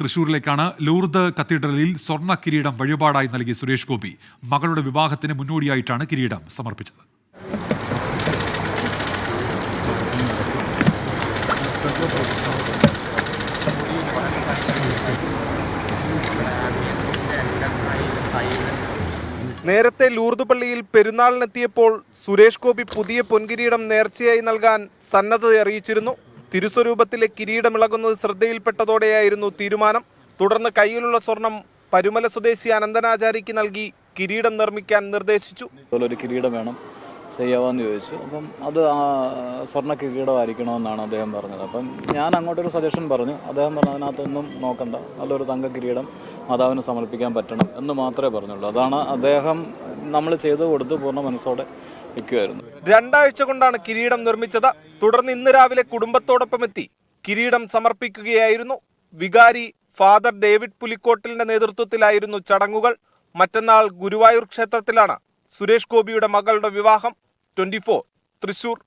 തൃശൂരിലേക്കാണ് Lourdes കത്തീഡ്രലിൽ സ്വർണ കിരീടം വഴിപാടായി നൽകി സുരേഷ് ഗോപി. മകളുടെ വിവാഹത്തിന് മുന്നോടിയായിട്ടാണ് കിരീടം സമർപ്പിച്ചത്. നേരത്തെ ലൂർദ് പള്ളിയിൽ പെരുന്നാളിനെത്തിയപ്പോൾ സുരേഷ് ഗോപി പുതിയ പൊൻകിരീടം നേർച്ചയായി നൽകാൻ സന്നദ്ധത അറിയിച്ചിരുന്നു. തിരുസ്വരൂപത്തിലെ കിരീടമിളകുന്നത് ശ്രദ്ധയിൽപ്പെട്ടതോടെയായിരുന്നു തീരുമാനം. തുടർന്ന് കയ്യിലുള്ള സ്വർണം പരുമല സ്വദേശി അനന്തനാചാരിക്ക് നൽകി കിരീടം നിർമ്മിക്കാൻ നിർദ്ദേശിച്ചു. കിരീടം വേണം. ചെയ്യാവാന്ന് ചോദിച്ചു. അപ്പം അത് സ്വർണ കിരീടമായിരിക്കണമെന്നാണ് അദ്ദേഹം പറഞ്ഞത്. അപ്പം ഞാൻ അങ്ങോട്ടൊരു സജഷൻ പറഞ്ഞു. അദ്ദേഹം പറഞ്ഞു അതിനകത്തൊന്നും നോക്കണ്ട. നല്ലൊരു തങ്ക കിരീടം മാതാവിന് സമർപ്പിക്കാൻ പറ്റണം എന്ന് മാത്രമേ പറഞ്ഞുള്ളൂ. അതാണ് അദ്ദേഹം നമ്മൾ ചെയ്തു കൊടുത്ത് പൂർണ മനസ്സോടെ വയ്ക്കുമായിരുന്നു രണ്ടാഴ്ച കൊണ്ടാണ് കിരീടം നിർമ്മിച്ചത്. തുടർന്ന് ഇന്ന് രാവിലെ കുടുംബത്തോടൊപ്പം എത്തി. കിരീടം സമർപ്പിക്കുകയായിരുന്നു. വികാരി ഫാദർ ഡേവിഡ് പുലിക്കോട്ടിലിന്റെ നേതൃത്വത്തിലായിരുന്നു ചടങ്ങുകൾ. മറ്റന്നാൾ ഗുരുവായൂർ ക്ഷേത്രത്തിലാണ് സുരേഷ് ഗോപിയുടെ മകളുടെ വിവാഹം ട്വന്റി തൃശൂർ.